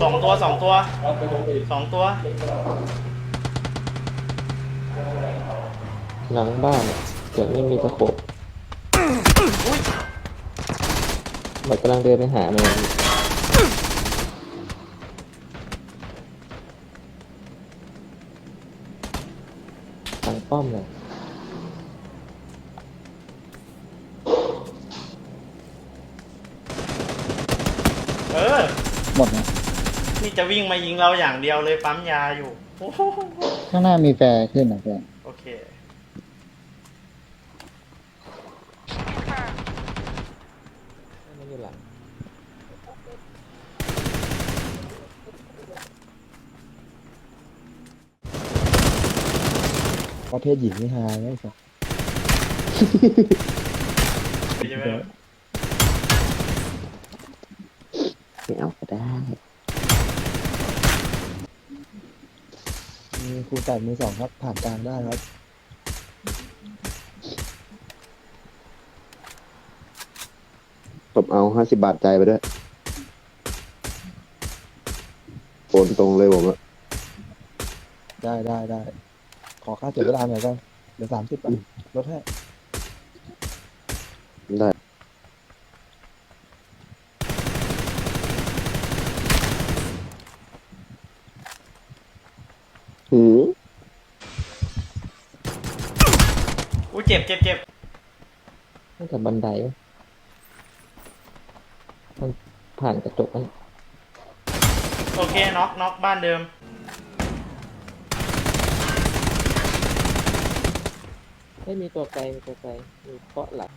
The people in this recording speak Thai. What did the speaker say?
สองตัวสองตัวสองตัว หลังบ้านเดี๋ยวไม่มีตะขบมันกำลังเดินไปหามันทางป้อมเลยเออ หมดนะ นี่จะวิ่งมายิงเราอย่างเดียวเลยปั๊มยาอยู่โอ้โหข้างหน้ามีแฟร์ขึ้นนะแฟร์โอเค ไม่อยู่หลังประเภทหญิงนี่ฮาไว้สักใช่ไหมไม่เอาก็ได้ ครูแปดมือสองครับ ผ่านกลางได้ครับผมเอาห้าสิบาทใจายไปด้วยโอนตรงเลยผมอะได้ได้ได้ ขอค่าเสียเวลาหน่อยกันเดี๋ยวสามสิบอะลดให้ ได้ หืมอู้เจ็บเจ็บเจ็บตั้งแต่บันไดวะมันผ่านกระจกมันโอเคน็อกน็อกบ้านเดิม ไม่มีตัวไกลมีตัวไกลมีเกาะหลัก